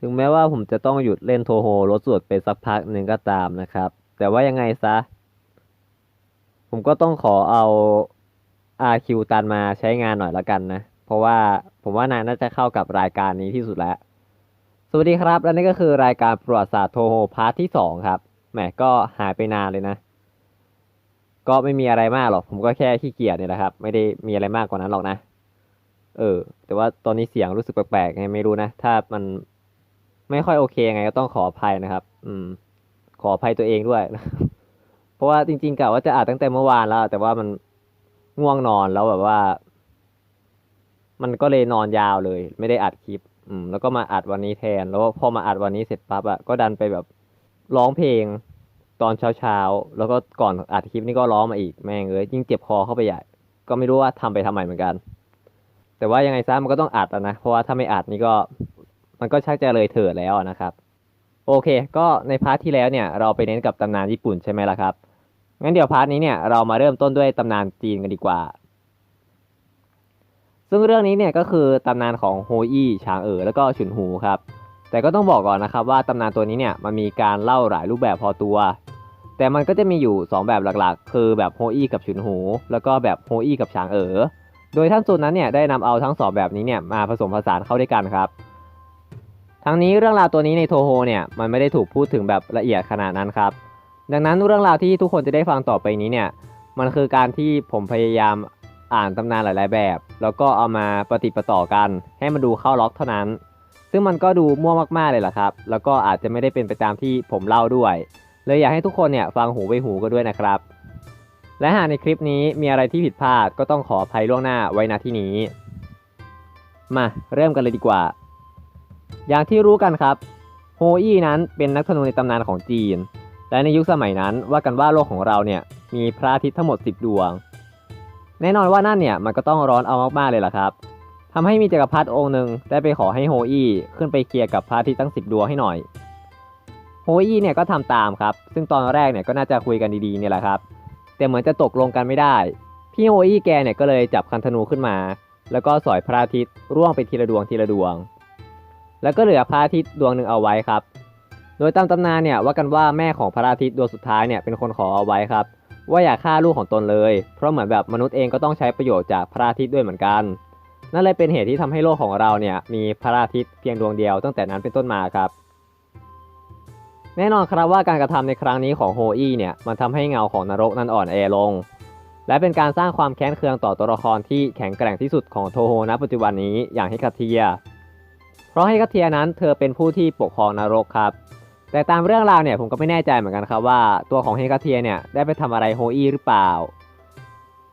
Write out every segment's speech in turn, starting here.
ถึงแม้ว่าผมจะต้องหยุดเล่นโทโฮรถสวดไปสักพักหนึ่งก็ตามนะครับ แต่ว่ายังไงซะ ผมก็ต้องขอเอา RQ ตันมาใช้งานหน่อยละกันนะ เพราะว่าผมว่านายน่าจะเข้ากับรายการนี้ที่สุดแล้ว สวัสดีครับ และนี่ก็คือรายการประวัติศาสตร์โทโฮพาร์ทที่สองครับ แหมก็หายไปนานเลยนะ ก็ไม่มีอะไรมากหรอก ผมก็แค่ขี้เกียจเนี่ยแหละครับ ไม่ได้มีอะไรมากกว่านั้นหรอกนะ เออ แต่ว่าตอนนี้เสียงรู้สึกแปลกๆไงไม่รู้นะ ถ้ามัน ไม่ค่อยโอเคไงก็ต้องขออภัยนะครับ อืม ขออภัยตัวเองด้วย เพราะว่าจริงๆกะว่าจะอัดตั้งแต่เมื่อวานแล้ว แต่ว่ามันง่วงนอนแล้วแบบว่า มันก็เลยนอนยาวเลย ไม่ได้อัดคลิป อืม แล้วก็มาอัดวันนี้แทน แล้วพอมาอัดวันนี้เสร็จปั๊บอะก็ดันไปแบบร้องเพลงตอนเช้าๆ แล้วก็ก่อนอัดคลิปนี่ก็ร้องมาอีกแม่งเอ้ยยิ่งเจ็บคอเข้าไปใหญ่ ก็ไม่รู้ว่าทำไปทำไมเหมือนกัน แต่ว่ายังไงซะมันก็ต้องอัดนะ เพราะว่าถ้าไม่อัดนี่ก็ มันก็ชักจะเลยเถิดแล้วนะครับ โอเค ก็ในพาร์ทที่แล้วเนี่ยเราไปเน้นกับตำนานญี่ปุ่นใช่ไหมล่ะครับ งั้นเดี๋ยวพาร์ทนี้เนี่ยเรามาเริ่มต้นด้วยตำนานจีนกันดีกว่า ซึ่งเรื่องนี้เนี่ยก็คือตำนานของโฮอี้ฉางเอ๋อแล้วก็ฉุนหูครับ แต่ก็ต้องบอกก่อนนะครับว่าตำนานตัวนี้เนี่ยมันมีการเล่าหลายรูปแบบพอตัว แต่มันก็จะมีอยู่ 2 แบบหลักๆ คือแบบโฮอี้กับฉุนหู แล้วก็แบบโฮอี้กับฉางเอ๋อ โดยท่านซุนนั้นเนี่ยได้นำเอาทั้งสองแบบนี้เนี่ยมาผสมผสานเข้าด้วยกันครับ ทั้งนี้เรื่องราวตัวนี้ในโทโฮเนี่ยมันไม่ได้ถูกพูดถึงแบบละเอียดขนาดนั้นครับ ดังนั้นเรื่องราวที่ทุกคนจะได้ฟังต่อไปนี้เนี่ยมันคือการที่ผมพยายามอ่านตำนานหลายๆแบบ แล้วก็เอามาปฏิปต่อกัน ให้มันดูเข้าล็อกเท่านั้น ซึ่งมันก็ดูมั่วมากๆเลยล่ะครับ แล้วก็อาจจะไม่ได้เป็นไปตามที่ผมเล่าด้วย เลยอยากให้ทุกคนเนี่ยฟังหูไว้หูกันด้วยนะครับ และหากในคลิปนี้มีอะไรที่ผิดพลาดก็ต้องขออภัยล่วงหน้าไว้ณที่นี้ มาเริ่มกันเลยดีกว่า อย่างที่รู้กันครับ โฮอี้นั้นเป็นนักธนูในตำนานของจีน และในยุคสมัยนั้นว่ากันว่าโลกของเราเนี่ยมีพระอาทิตย์ทั้งหมด 10 ดวง แน่นอนว่านั่นเนี่ยมันก็ต้องร้อนเอามากๆเลยล่ะครับทำให้มีจักรพรรดิองค์หนึ่งได้ไปขอให้โฮอี้ขึ้นไปเคลียร์กับพระอาทิตย์ทั้ง 10 ดวงให้หน่อย โฮอี้เนี่ยก็ทำตามครับ ซึ่งตอนแรกเนี่ยก็น่าจะคุยกันดีๆเนี่ยแหละครับ แต่เหมือนจะตกลงกันไม่ได้ พี่โฮอี้แกเนี่ยก็เลยจับคันธนูขึ้นมา แล้วก็สอยพระอาทิตย์ร่วงไปทีละดวงทีละดวง แล้วก็เหลือพระอาทิตย์ดวงหนึ่งเอาไว้ครับ โดยตามตำนานเนี่ยว่ากันว่าแม่ของพระอาทิตย์ดวงสุดท้ายเนี่ยเป็นคนขอเอาไว้ครับ ว่าอย่าฆ่าลูกของตนเลย เพราะเหมือนแบบมนุษย์เองก็ต้องใช้ประโยชน์จากพระอาทิตย์ด้วยเหมือนกัน นั่นเลยเป็นเหตุที่ทำให้โลกของเราเนี่ยมีพระอาทิตย์เพียงดวงเดียวตั้งแต่นั้นเป็นต้นมาครับแน่นอนครับว่าการกระทำในครั้งนี้ของโฮอี้เนี่ยมันทำให้เงาของนรกนั้นอ่อนแอลง และเป็นการสร้างความแค้นเคืองต่อตัวละครที่แข็งแกร่งที่สุดของโทโฮณปัจจุบันนี้อย่างเฮคาเทีย ราะเฮคาเทียนั้นเธอเป็นผู้ที่ปกครองนรกครับ แต่ตามเรื่องราวเนี่ยผมก็ไม่แน่ใจเหมือนกันครับว่าตัวของเฮคาเทียเนี่ยได้ไปทำอะไรโฮอีหรือเปล่า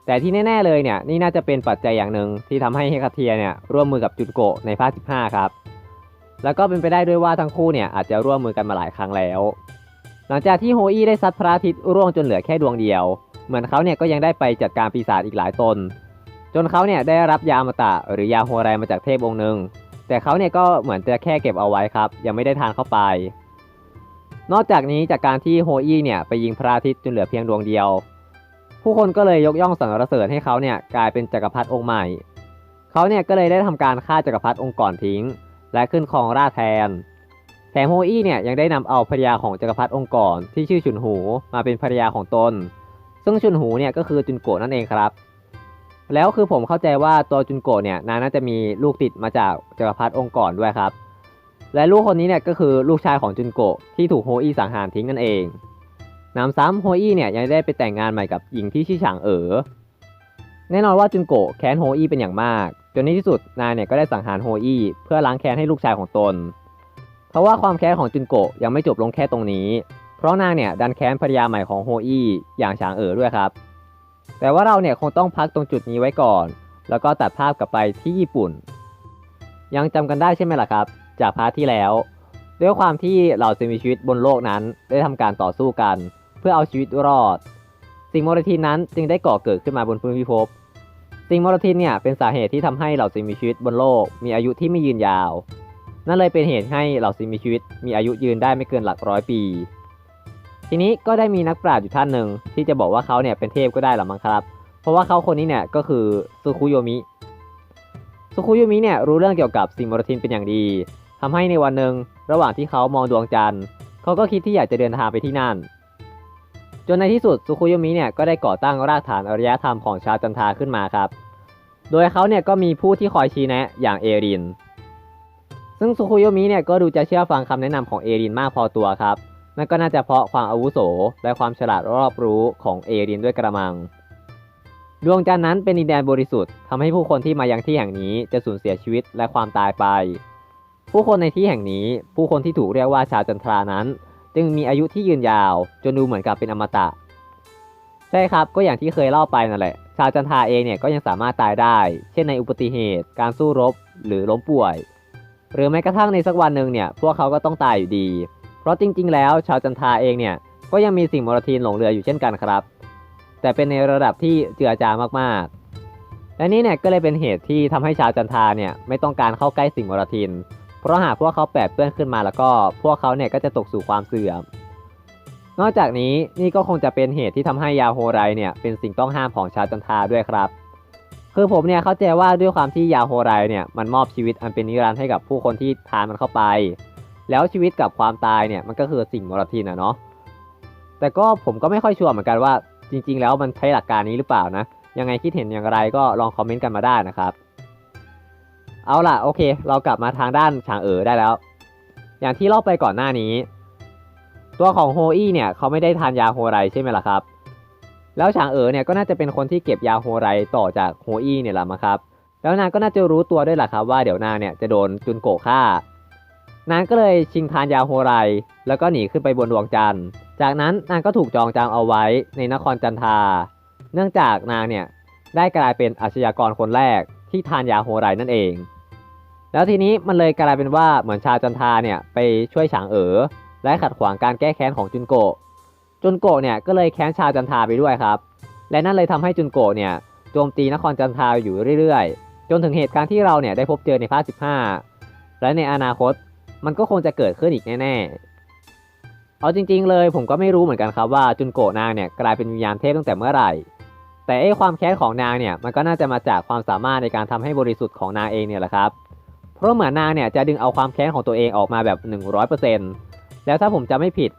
แต่ที่แน่ ๆเลยเนี่ยนี่น่าจะเป็นปัจจัยอย่างหนึ่งที่ทำให้เฮคาเทียเนี่ยร่วมมือกับจุนโกะในภาค 15 ครับ แล้วก็เป็นไปได้ด้วยว่าทั้งคู่เนี่ยอาจจะร่วมมือกันมาหลายครั้งแล้ว หลังจากที่โฮอีได้ซัดพระอาทิตย์ร่วงจนเหลือแค่ดวงเดียว เหมือนเขาเนี่ยก็ยังได้ไปจัดการปีศาจอีกหลายตนจนเขาเนี่ยได้รับยาอมตะหรือยาโฮไรมาจากเทพองค์หนึ่ง แต่เขาเนี่ยก็เหมือนจะแค่เก็บเอาไว้ครับ ยังไม่ได้ทานเข้าไป นอกจากนี้จากการที่โฮอี้เนี่ยไปยิงพระอาทิตย์จนเหลือเพียงดวงเดียว ผู้คนก็เลยยกย่องสรรเสริญให้เขาเนี่ยกลายเป็นจักรพรรดิองค์ใหม่ เขาเนี่ยก็เลยได้ทำการฆ่าจักรพรรดิองค์ก่อนทิ้ง และขึ้นครองราชแทนแถมโฮอี้เนี่ยยังได้นำเอาภรรยาของจักรพรรดิองค์ก่อนที่ชื่อฉุนหูมาเป็นภรรยาของตน ซึ่งฉุนหูเนี่ยก็คือจุนโกะนั่นเองครับ แล้วคือผมเข้าใจว่าตัวจุนโกะเนี่ยนางน่าจะมีลูกติดมาจากจักรพรรดิองค์ก่อนด้วยครับ และลูกคนนี้เนี่ยก็คือลูกชายของจุนโกะที่ถูกโฮอี้สังหารทิ้งนั่นเองนำซ้ำโฮอี้เนี่ยยังได้ไปแต่งงานใหม่กับหญิงที่ชื่อฉางเอ๋อแน่นอนว่าจุนโกะแค้นโฮอี้เป็นอย่างมาก จนในที่สุดนางเนี่ยก็ได้สังหารโฮอี้เพื่อล้างแค้นให้ลูกชายของตน เพราะว่าความแค้นของจุนโกะยังไม่จบลงแค่ตรงนี้ เพราะนางเนี่ยดันแค้นภรรยาใหม่ของโฮอี้อย่างฉางเอ๋อด้วยครับ แต่ว่าเราเนี่ยคงต้องพักตรงจุดนี้ไว้ก่อน แล้วก็ตัดภาพกลับไปที่ญี่ปุ่น ยังจำกันได้ใช่ไหมล่ะครับ จากพาร์ทที่แล้ว ด้วยความที่เหล่าสิ่งมีชีวิตบนโลกนั้นได้ทำการต่อสู้กัน เพื่อเอาชีวิตรอด สิ่งมลทินนั้นจึงได้ก่อเกิดขึ้นมาบนพื้นพิภพสิ่งมลทินเนี่ยเป็นสาเหตุที่ทำให้เหล่าสิ่งมีชีวิตบนโลก มีอายุที่ไม่ยืนยาว นั่นเลยเป็นเหตุให้เหล่าสิ่งมีชีวิต มีอายุยืนได้ไม่เกินหลักร้อยปี ทีนี้ก็ได้มีนักปราชญ์อยู่ท่านหนึ่งที่จะบอกว่าเขาเนี่ยเป็นเทพก็ได้หรอมั้งครับ เพราะว่าเขาคนนี้เนี่ยก็คือซุคุโยมิซุคุโยมิเนี่ยรู้เรื่องเกี่ยวกับสิ่งมลทินเป็นอย่างดีทำให้ในวันหนึ่งระหว่างที่เขามองดวงจันทร์เขาก็คิดที่อยากจะเดินทางไปที่นั่น จนในที่สุดสุคุโยมิเนี่ยก็ได้ก่อตั้งรากฐานอารยธรรมของชาวจันทาขึ้นมาครับ โดยเขาเนี่ยก็มีผู้ที่คอยชี้แนะอย่างเอริน ซึ่งสุคุโยมิเนี่ยก็ดูจะเชื่อฟังคำแนะนำของเอรินมากพอตัวครับ นั่นก็น่าจะเพราะความอาวุโส และความฉลาดรอบรู้ของเอรินด้วยกระมัง ดวงจันทร์นั้นเป็นดินแดนบริสุทธิ์ทำให้ผู้คนที่มายังที่แห่งนี้จะสูญเสียชีวิตและความตายไป ผู้คนในที่แห่งนี้ ผู้คนที่ถูกเรียกว่าชาวจันทรานั้น จึงมีอายุที่ยืนยาว จนดูเหมือนกับเป็นอมตะ ใช่ครับก็อย่างที่เคยเล่าไปนั่นแหละ ชาวจันทราเองเนี่ยก็ยังสามารถตายได้ เช่นในอุบัติเหตุ การสู้รบ หรือล้มป่วย หรือแม้กระทั่งในสักวันหนึ่งเนี่ยพวกเขาก็ต้องตายอยู่ดี เพราะจริง ๆ แล้วชาวจันทาเองเนี่ยก็ยังมีสิ่งมลทินหลงเหลืออยู่เช่นกันครับ แต่เป็นในระดับที่เจือจางมากๆ และนี่เนี่ยก็เลยเป็นเหตุที่ทำให้ชาวจันทาเนี่ยไม่ต้องการเข้าใกล้สิ่งมลทิน เพราะหากพวกเขาแปดเปื้อนขึ้นมาแล้วก็พวกเขาเนี่ยก็จะตกสู่ความเสื่อม นอกจากนี้นี่ก็คงจะเป็นเหตุที่ทำให้ยาโฮไรเนี่ยเป็นสิ่งต้องห้ามของชาวจันทาด้วยครับ คือผมเนี่ยเข้าใจว่าด้วยความที่ยาโฮไรเนี่ยมันมอบชีวิตอันเป็นนิรันดร์ให้กับผู้คนที่ทานมันเข้าไป แล้วชีวิตกับความตายเนี่ยมันก็คือสิ่งมลทินอะเนาะแต่ก็ผมก็ไม่ค่อยชัวร์เหมือนกันว่า จริง ๆ แล้วมันใช้หลักการนี้หรือเปล่านะ ยังไงคิดเห็นอย่างไรก็ลองคอมเมนต์กันมาได้นะครับ เอาล่ะโอเค เรากลับมาทางด้านฉางเอ๋อได้แล้ว อย่างที่เล่าไปก่อนหน้านี้ ตัวของโฮอี้เนี่ยเขาไม่ได้ทานยาโฮไรใช่ไหมล่ะครับ แล้วฉางเอ๋อเนี่ยก็น่าจะเป็นคนที่เก็บยาโฮไรต่อจากโฮอี้เนี่ยแหละมั้งครับ แล้วนางก็น่าจะรู้ตัวด้วยแหละครับว่าเดี๋ยวนางเนี่ยจะโดนจุนโกฆ่า นางก็เลยชิงทานยาโฮไร แล้วก็หนีขึ้นไปบนดวงจันทร์ จากนั้นนางก็ถูกจองจำเอาไว้ในนครจันทา เนื่องจากนางเนี่ยได้กลายเป็นอาชญากรคนแรกที่ทานยาโฮไรนั่นเอง แล้วทีนี้มันเลยกลายเป็นว่าเหมือนชาวจันทาเนี่ยไปช่วยฉางเอ๋อและขัดขวางการแก้แค้นของจุนโกะจุนโกะเนี่ยก็เลยแค้นชาวจันทาไปด้วยครับ และนั่นเลยทำให้จุนโกะเนี่ยโจมตีนครจันทาอยู่เรื่อยๆ จนถึงเหตุการณ์ที่เราเนี่ยได้พบเจอในภาค 15 และในอนาคต มันก็คงจะเกิดขึ้นอีกแน่ๆ เอาจริง ๆ เลยผมก็ไม่รู้เหมือนกันครับว่าจุนโกะนางเนี่ยกลายเป็นวิญญาณเทพตั้งแต่เมื่อไหร่ แต่ไอ้ความแค้นของนางเนี่ยมันก็น่าจะมาจากความสามารถในการทำให้บริสุทธิ์ของนางเองเนี่ยแหละครับ เพราะเหมือนนางเนี่ยจะดึงเอาความแค้นของตัวเองออกมาแบบ 100%แล้วถ้าผมจะไม่ผิด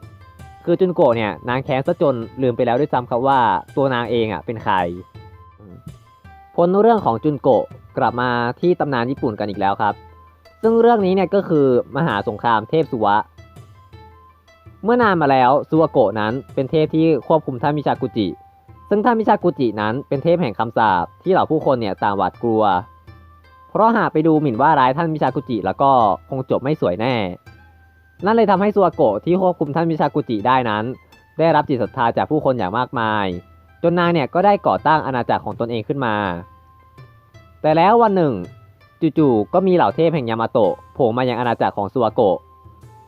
คือจุนโกะเนี่ยนางแค้นซะจนลืมไปแล้วด้วยซ้ำครับว่าตัวนางเองอะเป็นใครพ้นเรื่องของจุนโกะกลับมาที่ตำนานญี่ปุ่นกันอีกแล้วครับ ซึ่งเรื่องนี้เนี่ยก็คือมหาสงครามเทพสุวะ เมื่อนานมาแล้วซูวโกะนั้นเป็นเทพที่ควบคุมท่านมิชากุจิ ซึ่งท่านมิชากุจินั้นเป็นเทพแห่งคำสาปที่เหล่าผู้คนเนี่ยต่างหวาดกลัว เพราะหากไปดูหมิ่นว่าร้ายท่านมิชากุจิแล้วก็คงจบไม่สวยแน่ นั่นเลยทำให้ซูวโกะที่ควบคุมท่านมิชากุจิได้นั้น ได้รับจิตศรัทธาจากผู้คนอย่างมากมาย จนนางเนี่ยก็ได้ก่อตั้งอาณาจักรของตนเองขึ้นมา แต่แล้ววันหนึ่ง จู่ๆก็มีเหล่าเทพแห่งยามาโตะโผล่มายังอาณาจักรของซูวาโกะ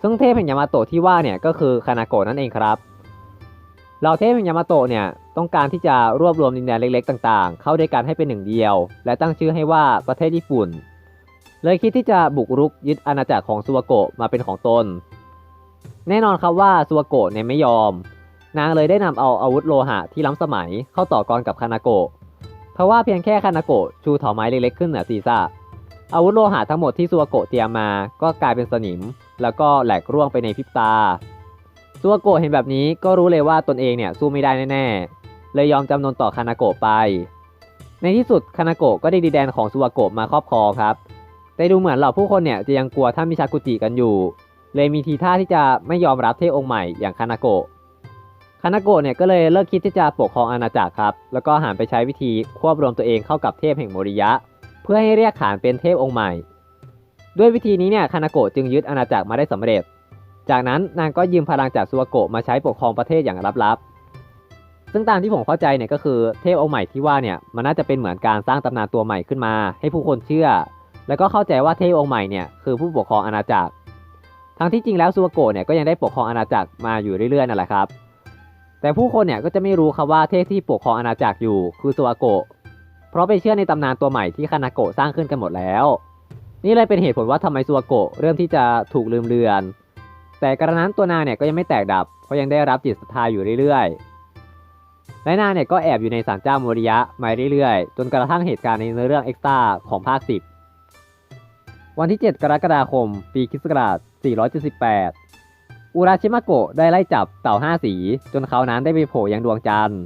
ซึ่งเทพแห่งยามาโตะที่ว่าเนี่ยก็คือคานาโกะนั่นเองครับ เหล่าเทพแห่งยามาโตะเนี่ยต้องการที่จะรวบรวมดินแดนเล็กๆ ต่างๆ เข้าด้วยกันให้เป็นหนึ่งเดียว และตั้งชื่อให้ว่าประเทศญี่ปุ่น เลยคิดที่จะบุกรุกยึดอาณาจักรของซูวาโกะมาเป็นของตน แน่นอนครับว่าซูวาโกะเนี่ยไม่ยอม นางเลยได้นำเอาอาวุธโลหะที่ล้ำสมัยเข้าต่อกรกับคานาโกะ เพราะว่าเพียงแค่คานาโกะชูเถาไม้เล็กๆขึ้นเหนือศีรษะ อาวุธโลหะทั้งหมดที่ซัวโกะเตรียมมา ก็กลายเป็นสนิม แล้วก็แหลกร่วงไปในพริบตาซัวโกะเห็นแบบนี้ก็รู้เลยว่าตนเองเนี่ยสู้ไม่ได้แน่ๆ เลยยอมจำนนต่อคานาโกะไป ในที่สุดคานาโกะก็ได้ดีแดนของซัวโกะมาครอบครองครับ แต่ดูเหมือนเหล่าผู้คนเนี่ยจะยังกลัวท่านมิชากุจิกันอยู่ เลยมีทีท่าที่จะไม่ยอมรับเทพองค์ใหม่อย่างคานาโกะคานาโกะเนี่ยก็เลยเลิกคิดที่จะปกครองอาณาจักรครับ แล้วก็หันไปใช้วิธีควบรวมตัวเองเข้ากับเทพแห่งโมริยะ พื่อให้เรียกขานเป็นเทพองค์ใหม่ ด้วยวิธีนี้เนี่ยคานาโกะจึงยึดอาณาจักรมาได้สำเร็จ จากนั้นนางก็ยืมพลังจากซัวโกะมาใช้ปกครองประเทศอย่างลับๆ ซึ่งตามที่ผมเข้าใจเนี่ยก็คือเทพองค์ใหม่ที่ว่าเนี่ยมันน่าจะเป็นเหมือนการสร้างตำนานตัวใหม่ขึ้นมา ให้ผู้คนเชื่อ แล้วก็เข้าใจว่าเทพองค์ใหม่เนี่ยคือผู้ปกครองอาณาจักรทั้งที่จริงแล้วซัวโกะเนี่ยก็ยังได้ปกครองอาณาจักรมาอยู่เรื่อยๆนั่นแหละครับแต่ผู้คนเนี่ยก็จะไม่รู้ครับว่าเทพที่ปกครองอาณาจักรอยู่คือซัวโกะ เพราะไปเชื่อในตำนานตัวใหม่ที่คานาโกะสร้างขึ้นกันหมดแล้ว นี่เลยเป็นเหตุผลว่าทำไมซัวโกะเริ่มที่จะถูกลืมเลือน แต่กระนั้นตัวนางเนี่ยก็ยังไม่แตกดับเพราะยังได้รับจิตศรัทธาอยู่เรื่อยๆและนางเนี่ยก็แอบอยู่ในศาลเจ้าโมริยะมาเรื่อยๆ จนกระทั่งเหตุการณ์ในเรื่องเอ็กซ์ต้าของภาค 10 วันที่ 7 กรกฎาคม ปีคริสต์ศักราช478อุราชิมาโกะได้ไล่จับเต่าห้าสี จนเขานั้นได้ไปโผล่ยังดวงจันทร์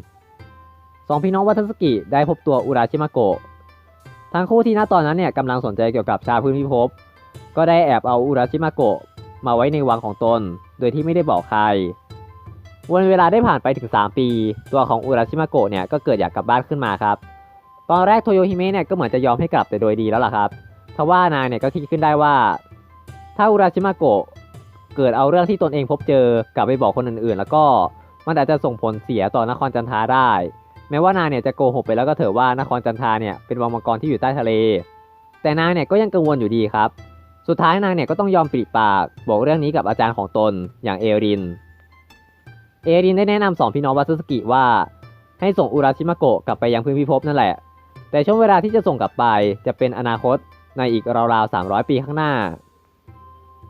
สองพี่น้องวัตสกิได้พบตัวอุราชิมาโกะทั้งคู่ที่ณตอนนั้นเนี่ยกำลังสนใจเกี่ยวกับชาพื้นพิภพก็ได้แอบเอาอุราชิมาโกะมาไว้ในวังของตน โดยที่ไม่ได้บอกใคร วันเวลาได้ผ่านไปถึง 3 ปี ตัวของอุราชิมาโกะเนี่ยก็เกิดอยากกลับบ้านขึ้นมาครับ ตอนแรกโทโยฮิเมะเนี่ยก็เหมือนจะยอมให้กลับแต่โดยดีแล้วล่ะครับทว่านางเนี่ยก็คิดขึ้นได้ว่า ถ้าอุราชิมาโกะเกิดเอาเรื่องที่ตนเองพบเจอกลับไปบอกคนอื่นๆ แล้วก็มันอาจจะส่งผลเสียต่อนครจันทาได้ แม้ว่านางเนี่ยจะโกหกไปแล้วก็เถอะว่านครจันทาเนี่ยเป็นวังมังกรที่อยู่ใต้ทะเล แต่นางเนี่ยก็ยังกังวลอยู่ดีครับ สุดท้ายนางเนี่ยก็ต้องยอมปริปากบอกเรื่องนี้กับอาจารย์ของตนอย่างเอริน เอรินได้แนะนำสองพี่น้องวาซึสกิว่า ให้ส่งอุราชิมาโกะกลับไปยังพื้นพิภพนั่นแหละ แต่ช่วงเวลาที่จะส่งกลับไปจะเป็นอนาคตในอีกราวๆ300 ปีข้างหน้า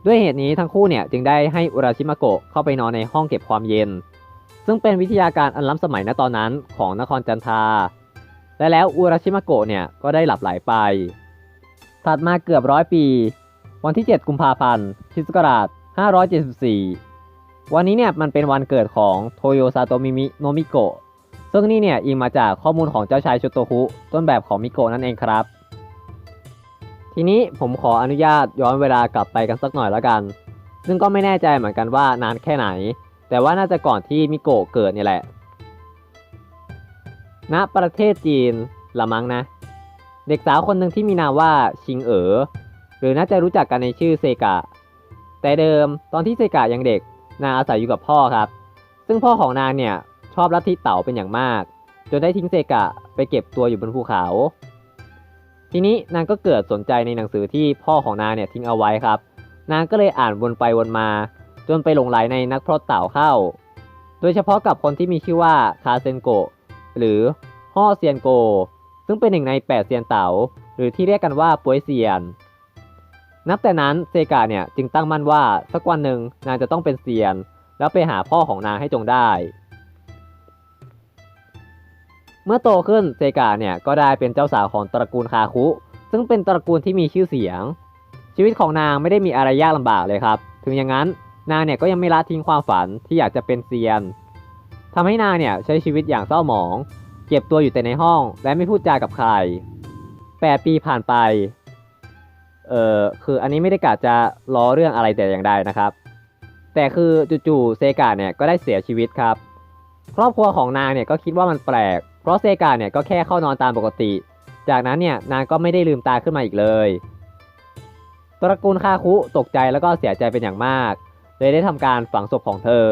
ด้วยเหตุนี้ทั้งคู่เนี่ยจึงได้ให้อุราชิมาโกะเข้าไปนอนในห้องเก็บความเย็น ซึ่งเป็นวิทยาการอันล้ำสมัยณตอนนั้นของนครจันทา และแล้วอุราชิมาโกะเนี่ยก็ได้หลับไหลไป ถัดมาเกือบร้อยปี วันที่ 7 กุมภาพันธ์คริสต์ศักราช 574 วันนี้เนี่ยมันเป็นวันเกิดของโทโยซาโตมิมิโนมิโกะ ซึ่งนี่เนี่ยอิงมาจากข้อมูลของเจ้าชายชุโตคุต้นแบบของมิโกะนั่นเองครับ ทีนี้ผมขออนุญาตย้อนเวลากลับไปกันสักหน่อยแล้วกัน ซึ่งก็ไม่แน่ใจเหมือนกันว่านานแค่ไหน แต่ว่าน่าจะก่อนที่มิโกะเกิดนี่แหละณประเทศจีนละมั้งนะ เด็กสาวคนหนึ่งที่มีนามว่าชิงเอ๋อหรือน่าจะรู้จักกันในชื่อเซกะ แต่เดิมตอนที่เซกะยังเด็กนางอาศัยอยู่กับพ่อครับ ซึ่งพ่อของนางเนี่ยชอบลัทธิเต๋าเป็นอย่างมาก จนได้ทิ้งเซกะไปเก็บตัวอยู่บนภูเขา ทีนี้นางก็เกิดสนใจในหนังสือที่พ่อของนางเนี่ยทิ้งเอาไว้ครับ นางก็เลยอ่านวนไปวนมา จนไปหลงไหลในนักพรตเต่าเข้า โดยเฉพาะกับคนที่มีชื่อว่าคาเซนโกหรือฮ่อเซียนโก ซึ่งเป็นหนึ่งในแปดเซียนเต๋าหรือที่เรียกกันว่าป่วยเซียน นับแต่นั้นเซกาเนี่ยจึงตั้งมั่นว่าสักวันหนึ่งนางจะต้องเป็นเซียน แล้วไปหาพ่อของนางให้จงได้ เมื่อโตขึ้นเซกาเนี่ยก็ได้เป็นเจ้าสาวของตระกูลคาคุ ซึ่งเป็นตระกูลที่มีชื่อเสียง ชีวิตของนางไม่ได้มีอะไรยากลำบากเลยครับ ถึงอย่างนั้น นางเนี่ยก็ยังไม่ละทิ้งความฝันที่อยากจะเป็นเซียนทำให้นางเนี่ยใช้ชีวิตอย่างเศร้าหมอง เก็บตัวอยู่แต่ในห้องและไม่พูดจากับใคร8ปีผ่านไป เออคืออันนี้ไม่ได้กะจะล้อเรื่องอะไรแต่อย่างใดนะครับ แต่คือจู่ๆเซกาเนี่ยก็ได้เสียชีวิตครับ ครอบครัวของนางเนี่ยก็คิดว่ามันแปลก เพราะเซกาเนี่ยก็แค่เข้านอนตามปกติ จากนั้นเนี่ยนางก็ไม่ได้ลืมตาขึ้นมาอีกเลย ตระกูลคาคุตกใจแล้วก็เสียใจเป็นอย่างมาก เลยได้ทำการฝังศพของเธอ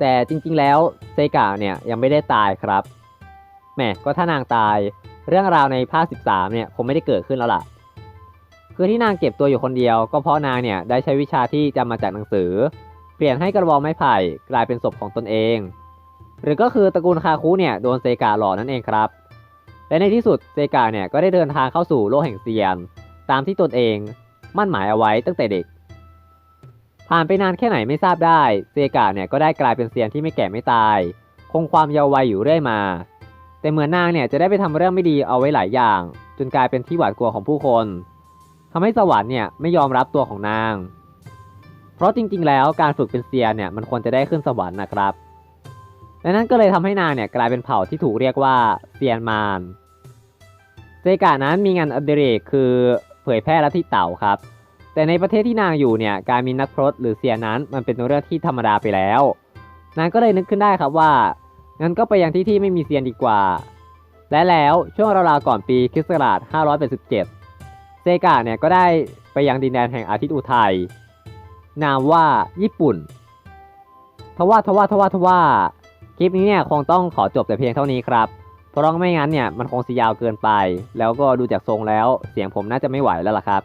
แต่จริงๆแล้วเซกาเนี่ยยังไม่ได้ตายครับแหมก็ถ้านางตายเรื่องราวในภาค 13 เนี่ยคงไม่ได้เกิดขึ้นแล้วล่ะ คือที่นางเก็บตัวอยู่คนเดียว ก็เพราะนางเนี่ยได้ใช้วิชาที่จำมาจากหนังสือ เปลี่ยนให้กระบอกไม้ไผ่กลายเป็นศพของตนเอง หรือก็คือตระกูลคาคุเนี่ยโดนเซกาหลอกนั่นเองครับ และในที่สุดเซกาเนี่ยก็ได้เดินทางเข้าสู่โลกแห่งเซียน ตามที่ตนเอง มั่นหมายเอาไว้ตั้งแต่เด็ก ผ่านไปนานแค่ไหนไม่ทราบได้เซกาเนี่ยก็ได้กลายเป็นเซียนที่ไม่แก่ไม่ตาย คงความเยาว์วัยอยู่เรื่อยมา แต่เหมือนนางเนี่ยจะได้ไปทำเรื่องไม่ดีเอาไว้หลายอย่าง จนกลายเป็นที่หวาดกลัวของผู้คนทำให้สวรรค์เนี่ยไม่ยอมรับตัวของนาง เพราะจริงๆ แล้วการฝึกเป็นเซียนเนี่ยมันควรจะได้ขึ้นสวรรค์นะครับและนั่นก็เลยทำให้นางเนี่ยกลายเป็นเผ่าที่ถูกเรียกว่าเซียนมารเซกานั้นมีงานอดิเรกคือเผยแพร่ลัทธิเต่าครับ แต่ในประเทศที่นางอยู่เนี่ยการมีนักพรตหรือเซียนนั้นมันเป็นเรื่องที่ธรรมดาไปแล้ว นางก็เลยนึกขึ้นได้ครับว่างั้นก็ไปยังที่ที่ไม่มีเซียนดีกว่า และแล้วช่วงราวๆก่อนปีคริสต์ศักราช587 เซกาเนี่ยก็ได้ไปยังดินแดนแห่งอาทิตย์อุทัยนามว่าญี่ปุ่นทว่าทว่าทว่าทว่าคลิปนี้เนี่ยคงต้องขอจบแต่เพียงเท่านี้ครับ เพราะไม่งั้นเนี่ยมันคงสียาวเกินไป แล้วก็ดูจากทรงแล้วเสียงผมน่าจะไม่ไหวแล้วล่ะครับ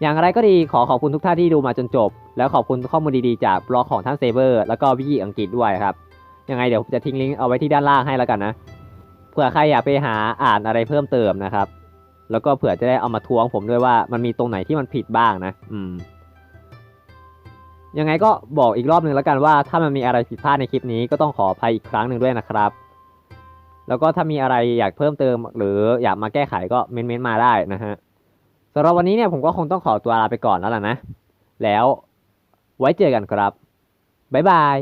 อย่างไรก็ดีขอขอบคุณทุกท่านที่ดูมาจนจบ แล้วขอบคุณข้อมูลดีๆจากบล็อกของท่านเซเบอร์แล้วก็วิกิอังกฤษด้วยครับ ยังไงเดี๋ยวผมจะทิ้งลิงก์เอาไว้ที่ด้านล่างให้แล้วกันนะ เผื่อใครอยากไปหาอ่านอะไรเพิ่มเติมนะครับ แล้วก็เผื่อจะได้เอามาทวงผมด้วยว่ามันมีตรงไหนที่มันผิดบ้างนะ อืม ยังไงก็บอกอีกรอบหนึ่งแล้วกันว่า ถ้ามันมีอะไรผิดพลาดในคลิปนี้ก็ต้องขออภัยอีกครั้งหนึ่งด้วยนะครับ แล้วก็ถ้ามีอะไรอยากเพิ่มเติม หรืออยากมาแก้ไขก็เม้นๆมาได้นะฮะ สำหรับวันนี้เนี่ยผมก็คงต้องขอตัวลาไปก่อนแล้วล่ะนะ แล้วไว้เจอกันครับ บ๊ายบาย